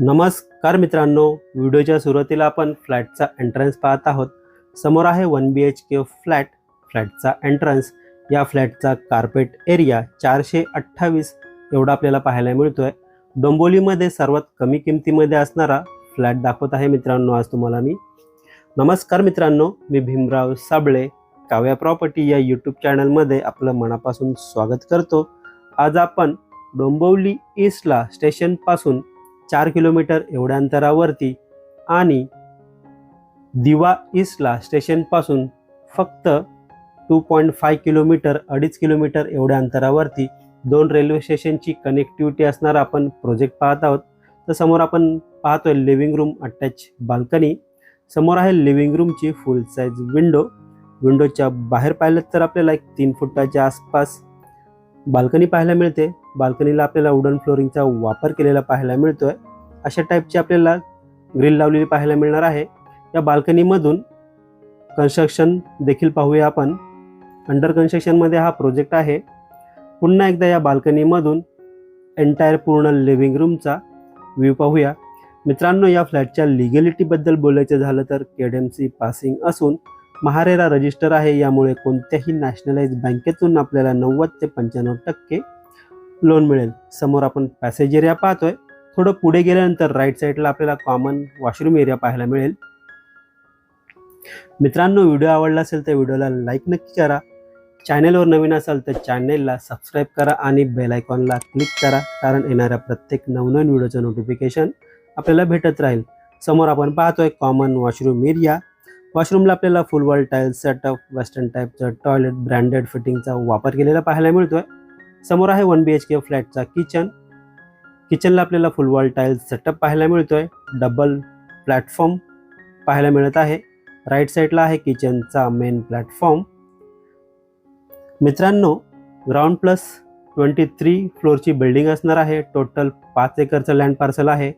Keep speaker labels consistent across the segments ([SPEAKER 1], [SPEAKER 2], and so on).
[SPEAKER 1] नमस्कार मित्रांनो व्हिडिओच्या सुरुवातीला आपण फ्लॅटचा एंट्रन्स पाहत आहोत. समोर आहे one B H K flat फ्लॅटचा entrance या फ्लॅटचा कार्पेट एरिया चारशे अठ्ठावीस एवढा आपल्याला पाहायला मिळतो आहे डोंबोलीमध्ये सर्वात कमी किमतीमध्ये असणारा फ्लॅट दाखवत आहे मित्रांनो आज तुम्हाला मी. नमस्कार मित्रांनो मी भीमराव साबळे काव्या प्रॉपर्टी या यूट्यूब चॅनलमध्ये आपलं मनापासून स्वागत करतो. आज आपण डोंबिवली ईस्टला स्टेशनपासून चार किलोमीटर एवढ्या अंतरावरती आणि दिवा ईस्टला स्टेशनपासून फक्त टू पॉईंट फाय किलोमीटर अडीच किलोमीटर एवढ्या अंतरावरती दोन रेल्वे स्टेशनची कनेक्टिव्हिटी असणारा आपण प्रोजेक्ट पाहत आहोत. तर समोर आपण पाहतोय लिव्हिंग रूम अटॅच बाल्कनी समोर आहे लिव्हिंग रूमची फुल साईज विंडो विंडोच्या बाहेर पाहिलं तर आपल्याला एक तीन फुटाच्या आसपास बाल्कनी पाहायला मिळते. बाल्कनीला आपल्याला वुडन फ्लोरिंगचा वापर केलेला पाहायला मिळतोय. अशा टाईपची आपल्याला ग्रिल लावलेली पाहायला मिळणार आहे. या बाल्कनीमधून कन्स्ट्रक्शन देखील पाहूया आपण. अंडर कन्स्ट्रक्शनमध्ये हा प्रोजेक्ट आहे. पुन्हा एकदा या बाल्कनीमधून एंटायर पूर्ण लिव्हिंग रूमचा व्ह्यू पाहूया. मित्रांनो या फ्लॅटच्या लिगॅलिटीबद्दल बोलायचं झालं तर केडीएमसी पासिंग असून महारेरा रजिस्टर आहे. यामुळे कोणत्याही नॅशनलाइज बँकेतून आपल्याला नव्वद ते पंच्याण्णव टक्के लोन मिळेल. समोर आपण पॅसेज एरिया पाहतोय. थोडं पुढे गेल्यानंतर राईट साईडला आपल्याला कॉमन वॉशरूम एरिया पाहायला मिळेल. मित्रांनो व्हिडिओ आवडला असेल तर व्हिडिओला लाईक नक्की करा. चॅनेलवर नवीन असाल तर चॅनेलला सबस्क्राईब करा आणि बेल आयकॉनला क्लिक करा. कारण येणाऱ्या प्रत्येक नवनवीन व्हिडिओचं नोटिफिकेशन आपल्याला भेटत राहील. समोर आपण पाहतोय कॉमन वॉशरूम एरिया वॉशरूमला आपल्याला full wall tile setup western टाईपचं टॉयलेट ब्रँडेड फिटिंगचा वापर केलेला पाहायला मिळतोय. समोर आहे वन बी एच के फ्लॅटचा किचन. किचनला आपल्याला फुल वॉल टाईल्स सेटअप पाहायला मिळतोय. डबल प्लॅटफॉर्म पाहायला मिळत आहे. राईट साईडला आहे किचनचा मेन प्लॅटफॉर्म मित्रांनो ग्राउंड प्लस ट्वेंटी थ्री फ्लोअरची बिल्डिंग असणार आहे. टोटल पाच एकरचं लँड पार्सल आहे.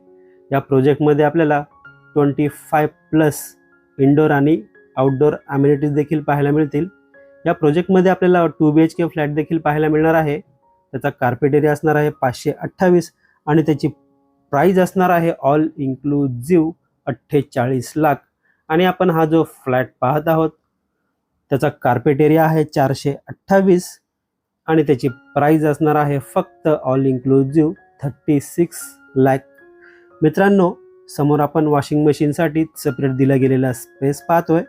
[SPEAKER 1] या प्रोजेक्टमध्ये आपल्याला ट्वेंटी फाय प्लस इनडोर आणि आउटडोअर अम्युनिटीज देखील पाहायला मिळतील. या प्रोजेक्टमध्ये आपल्याला two B H K flat देखील पाहायला मिळणार आहे. त्याचा कार्पेट एरिया असणार आहे पाचशे अठ्ठावीस आणि त्याची प्राईज असणार आहे ऑल इन्क्लुझिव्ह अठ्ठेचाळीस लाख. आणि आपण हा जो फ्लॅट पाहत आहोत त्याचा कार्पेट एरिया आहे चारशे अठ्ठावीस आणि त्याची प्राईज असणार आहे फक्त all inclusive thirty six lakh मित्रांनो समोर आपण वॉशिंग मशीनसाठी सेपरेट दिला गेलेला स्पेस पाहतोय.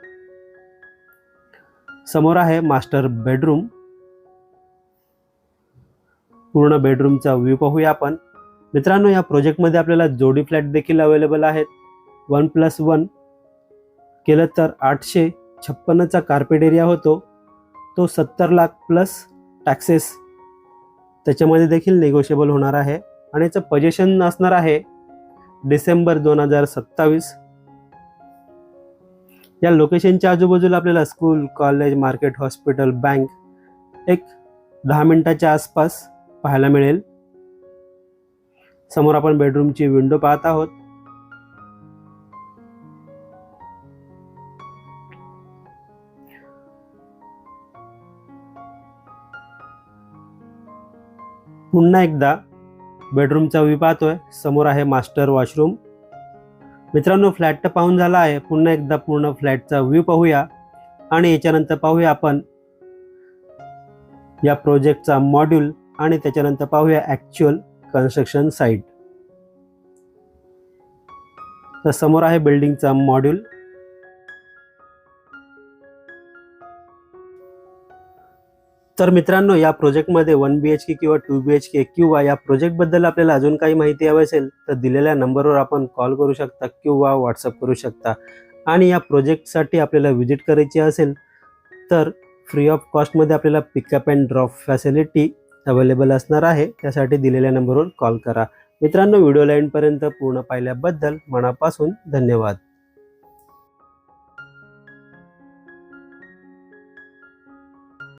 [SPEAKER 1] समोर आहे मास्टर बेडरूम पूर्ण बेडरूमचा व्ह्यू पाहूया आपण. मित्रांनो या प्रोजेक्टमध्ये आपल्याला जोडी फ्लॅट देखील अवेलेबल आहेत. वन प्लस वन केलं तर आठशे छप्पन्नचा कार्पेट एरिया होतो. तो सत्तर लाख प्लस टॅक्सेस त्याच्यामध्ये देखील निगोशिएबल होणार आहे. आणि याचं पजेशन असणार आहे डिसेंबर दोन हजार सत्तावीस. या लोकेशनच्या आजूबाजूला आपल्याला school college market hospital bank एक दहा मिनटाच्या आसपास पाहायला मिळेल. समोर आपण बेडरूमची विंडो पाहत आहोत. पुन्हा एकदा बेडरूमचा व्ह्यू पाहतोय. समोर आहे मास्टर वॉशरूम मित्रांनो फ्लॅट तर पाहून झाला आहे. पुन्हा एकदा पूर्ण फ्लॅटचा व्ह्यू पाहूया. आणि याच्यानंतर पाहूया आपण या प्रोजेक्टचा मॉड्यूल आणि त्याच्यानंतर पाहूया ॲक्च्युअल कन्स्ट्रक्शन साईट तर समोर आहे बिल्डिंगचा मॉड्यूल तर मित्रांनो या प्रोजेक्टमध्ये वन बी एच के किंवा टू बी एच के किंवा या प्रोजेक्टबद्दल आपल्याला अजून काही माहिती हवी असेल तर दिलेल्या नंबरवर आपण कॉल करू शकता किंवा व्हॉट्सअप करू शकता. आणि या प्रोजेक्टसाठी आपल्याला व्हिजिट करायची असेल तर फ्री ऑफ कॉस्टमध्ये आपल्याला pickup and drop facility available असणार आहे. त्यासाठी दिलेल्या नंबरवर कॉल करा. मित्रांनो व्हिडिओ लाईनपर्यंत पूर्ण पाहिल्याबद्दल मनापासून धन्यवाद.